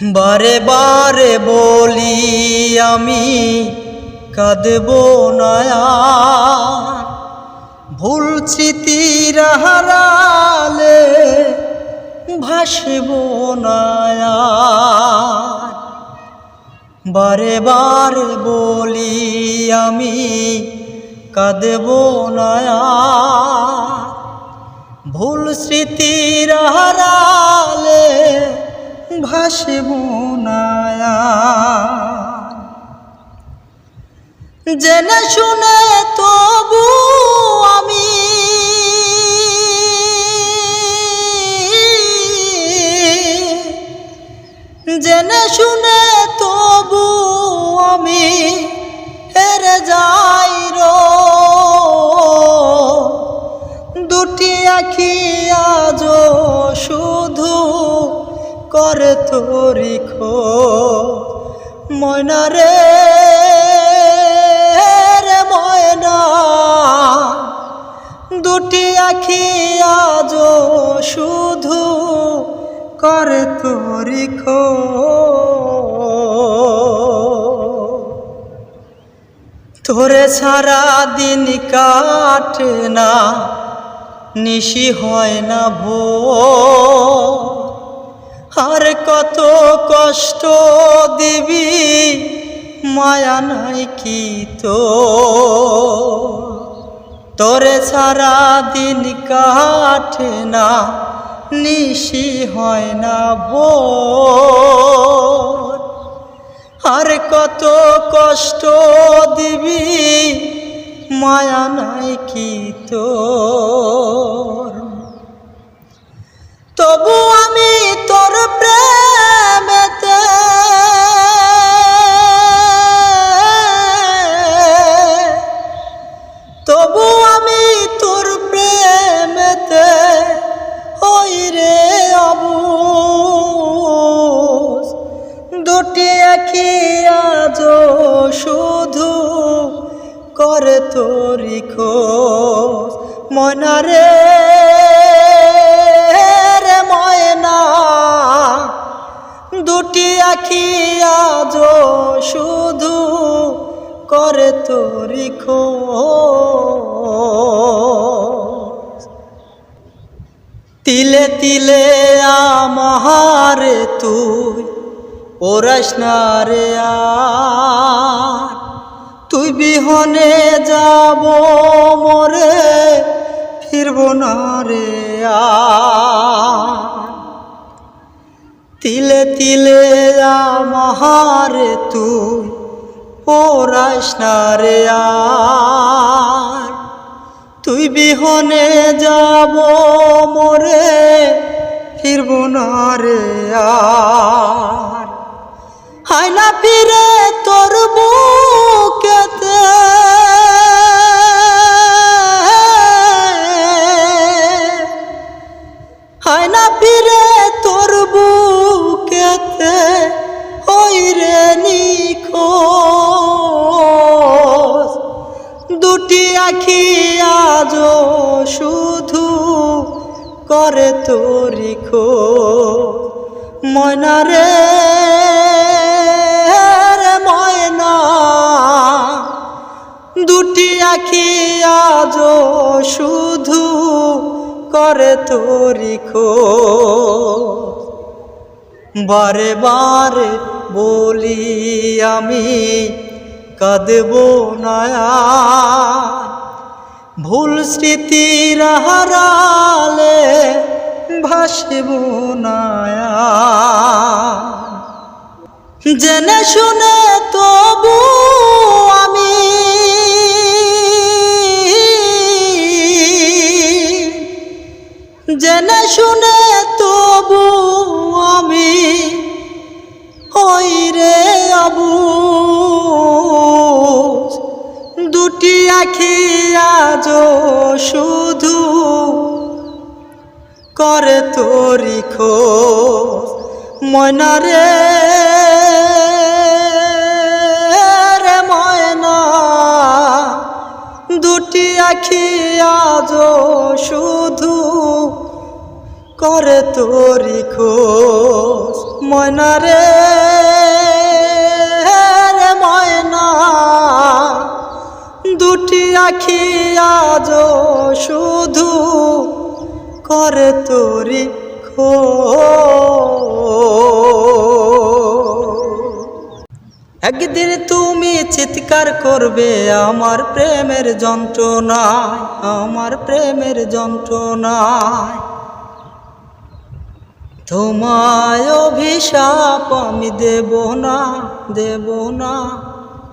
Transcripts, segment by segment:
বারে বারে বলি আমি কাঁদব নয়া ভুল স্মৃতির হারালে ভাসব নয়া বারে বারে বলি আমি কাঁদব নয়া ভুল স্মৃতির হারালে ভাসব নয়া। জেনে শুনে তবু আমি জেনে শুনে তবু আমি হেরে যাই রো। দুটি আখি আজ করে তোরি খো ময়না রে রে ময়না। দুটি আখি আজ শুধু করে তোরি খো তোরে সারা দিন কাটে না, নিশি হয় না ভো আর কত কষ্ট দিবি, মায়া নাই কি তো তোরে সারা দিন কাটে না, নিশি হয় না ভো আর কত কষ্ট দিবি, মায়া নাই কি তোর? তবু আমি তোর প্রেমেতে দুটি আখি আজ শুধু করে তোরি খোঁজ। তিলে তিলে আমারে তুই ওরাস না রে আর। তুই বিহনে যাব মরে ফিরব না রে আর। তিলে তিলে আমারে তুই ওরাস না রে তুই বিহনে যাব মোরে ফিরব না রে আর। হায় না ফিরে খোঁজ ময়না রে ময়না। দুটি আখি আজ শুধু করে তোরি খোঁজ। বারে বারে বলি আমি, কাঁদব নয়া ভুল স্মৃতির হারালে ভাসব নয়া জেনে শুনে তবু আমি জেনে শুনে তবু আমি ওই রে আবু দুটি আখি আজ শুধু করে তোরি খোঁজ, ময়না রে। রে ময়না, দুটি আখি আজ শুধু করে তোরি খোঁজ, ময়না রে। রে ময়না, দুটি আখি আজ শুধু করে তোরি খো একদিন তুমি চিৎকার করবে, আমার প্রেমের যন্ত্রণায়, আমার প্রেমের যন্ত্রণায়। তোমায় অভিশাপ আমি দেব না দেব না।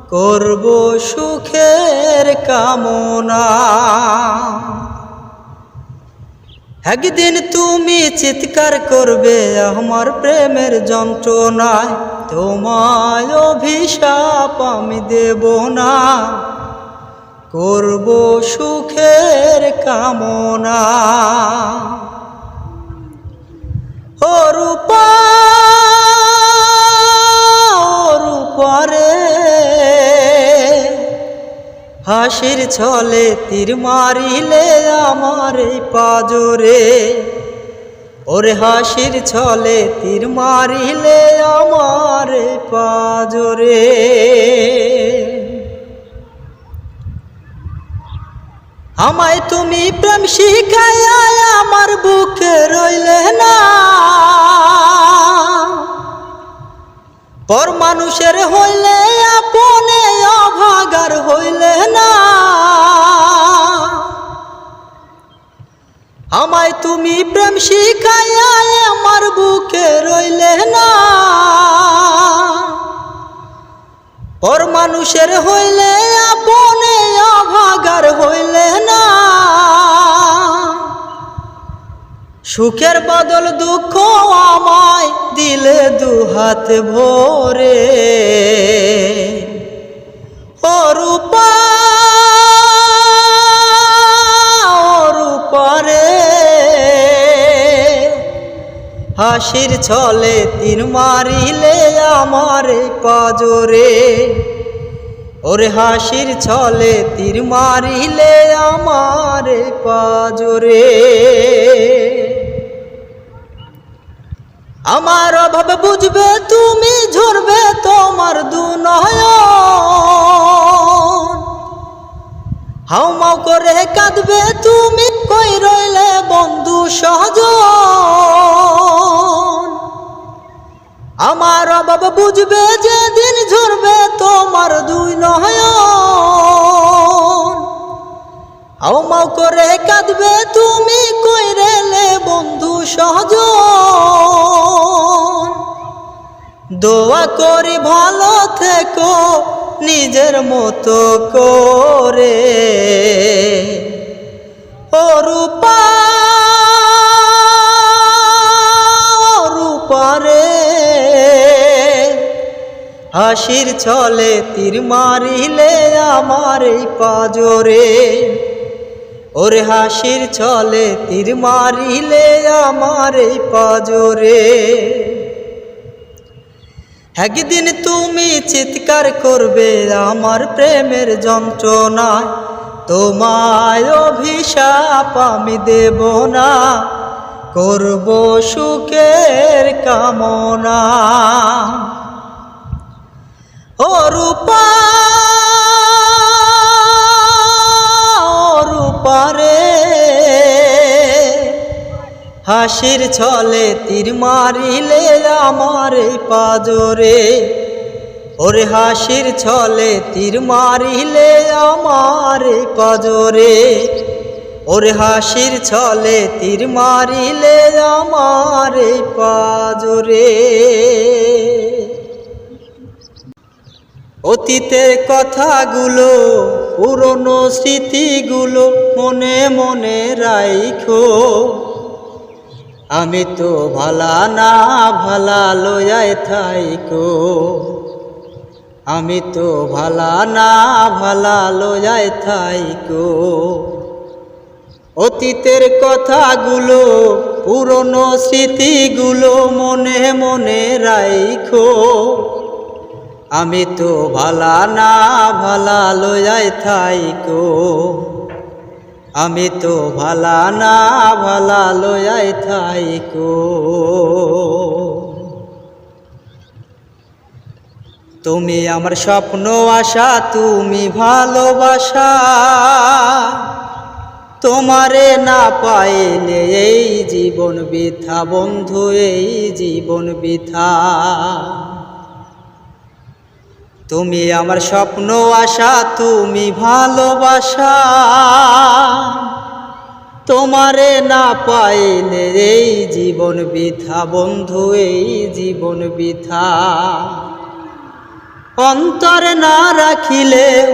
করব সুখের কামনা। একদিন তুমি চিৎকার করবে, আমার প্রেমের যন্ত্রণায় তোমায় অভিশাপ আমি দেব না। করব সুখের কামনা। ও রূপা হাসির ছলে তীর মারিলে আমার এই পাজরে। ওরে হাসির ছলে তীর মারিলে আমার এই পাজরে। আমায় তুমি প্রেম শিখাইয়া আমার বুকে রইলে না। পর মানুষের হইলে আপনে অভাগার হইলে না। আমায় তুমি প্রেম শিখাইয়া আমার বুকে রইলে না। পর মানুষের হইলে আপনে অভাগার হইলে না। সুখের বদল দুঃখ আমায় দিলে দু হাত ভরে। ও রূপা রূপারে হাসির ছলে তিন মারিলে আমার পাজরে। ওরে হাসির ছলে তীর মারিলে আমার পাজরে। আমার অভাব বুঝবে, তুমি ঝরবে তোমার দু হাউমাউ করে কাঁদবে, তুমি কই রইলে বন্ধু সহজ আমার অভাব বুঝবে, যেদিন ঝরবে তোমার দুই নয়ন হাউমাউ করে কাঁদবে, তুমি কই রেলে বন্ধু সহজ দোয়া করি ভালো থেকো, নিজের মতো করে। ও রূপা রূপারে হাসির ছলে তীর মারিলে আমার এই পাজরে। ওরে হাসির ছলে তীর মারিলে আমার এই পাজরে। একদিন তুমি চিৎকার করবে আমার প্রেমের যন্ত্রণায়, তোমায় অভিশাপ আমি দেব না, করব সুখের কামনা। ও রূপা হাসির ছলে তীর মারিলে আমার পাজরে। ওরে হাসির ছলে তীর মারিলে আমার পাজরে। ওরে হাসির ছলে তীর মারিলে আমার পাজরে। অতীতের কথাগুলো, পুরনো স্মৃতিগুলো মনে মনে রাইখো। আমি তো ভালা না ভালা লয়ায় থাইকো। আমি তো ভালা না ভালা লয়ায় থাইকো। অতীতের কথাগুলো, পুরনো স্মৃতিগুলো মনে মনে রাইখো। আমি তো ভালা না ভালা লয়ায় থাইকো। আমি তো ভালা না, ভালা লয়াই থাইকো। তুমি আমার স্বপ্ন আশা, তুমি ভালোবাসা। তোমারে না পাইলে এই জীবন বৃথা, বন্ধু, এই জীবন বৃথা। তুমি আমার স্বপ্ন, আশা, তুমি ভালোবাসা। তোমারে না পাইলে এই জীবন বৃথা, বন্ধু, এই জীবন বৃথা। অন্তরে না রাখিলেও,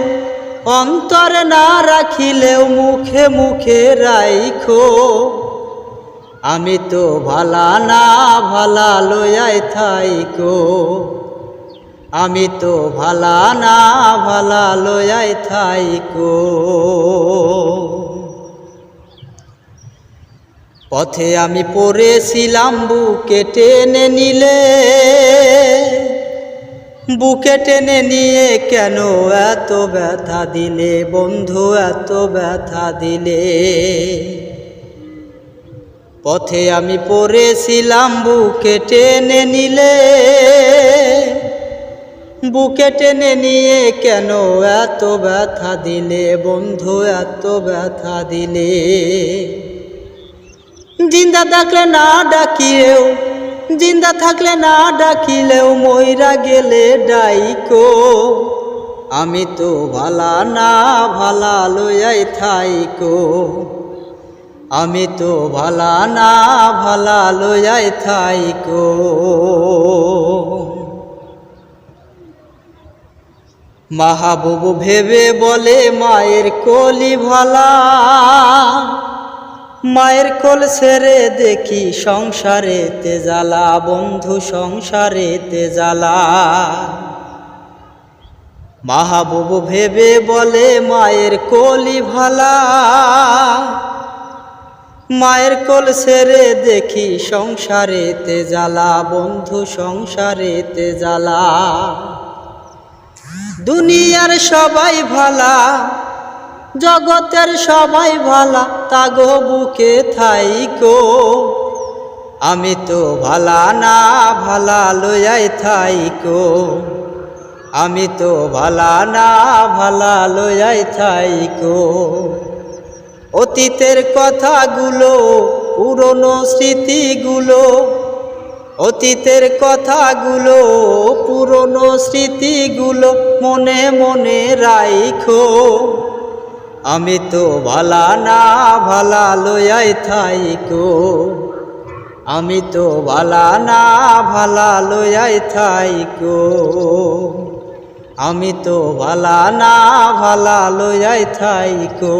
অন্তরে না রাখিলেও মুখে মুখে রাইখো। আমি তো ভালা না, ভালা লয়াই থাইকো। আমি তো ভালা না, ভালা লয়াই থাইকো। পথে আমি পড়েছিলাম, বুকে টেনে নিলে। বুকে টেনে নিয়ে কেন এত ব্যথা দিলে, বন্ধু, এত ব্যথা দিলে? পথে আমি পড়েছিলাম, বুকে টেনে নিলে। বুকে টেনে নিয়ে কেন এত ব্যথা দিলে? বন্ধু, এত ব্যথা দিলে। জিন্দা থাকলে না ডাকিলেও, জিন্দা থাকলে না ডাকিলেও ময়রা গেলে ডাইকো। আমি তো ভালা না ভালা লয়াই থাইকো। আমি তো ভালা না ভালা লয়াই থাইকো। মাহবুব ভেবে বলে, মায়ের কলি ভালা। মায়ের কোল ছেড়ে দেখি সংসারেতে জ্বালা, বন্ধু সংসারেতে জ্বালা। মাহবুব ভেবে বলে, মায়ের কলি ভালা। মায়ের কোল ছেড়ে দেখি সংসারেতে জ্বালা, বন্ধু সংসারেতে জ্বালা। দুনিয়ার সবাই ভালা, জগতের সবাই ভালা, তাগো বুকে থাইকো। আমি তো ভালা না, ভালা লয়াই থাইকো। আমি তো ভালা না, ভালা লয়াই থাইকো। অতীতের কথাগুলো, পুরনো স্মৃতিগুলো অতীতের কথাগুলো, পুরনো স্মৃতিগুলো মনে মনে রাইখো। আমি তো ভালা না ভালা লয়াই থাইকো। আমি তো ভালা না ভালা লয়াই থাইকো। আমি তো ভালা না ভালা লয়াই থাইকো।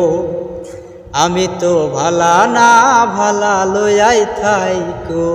আমি তো ভালা না ভালা লয়াই থাইকো।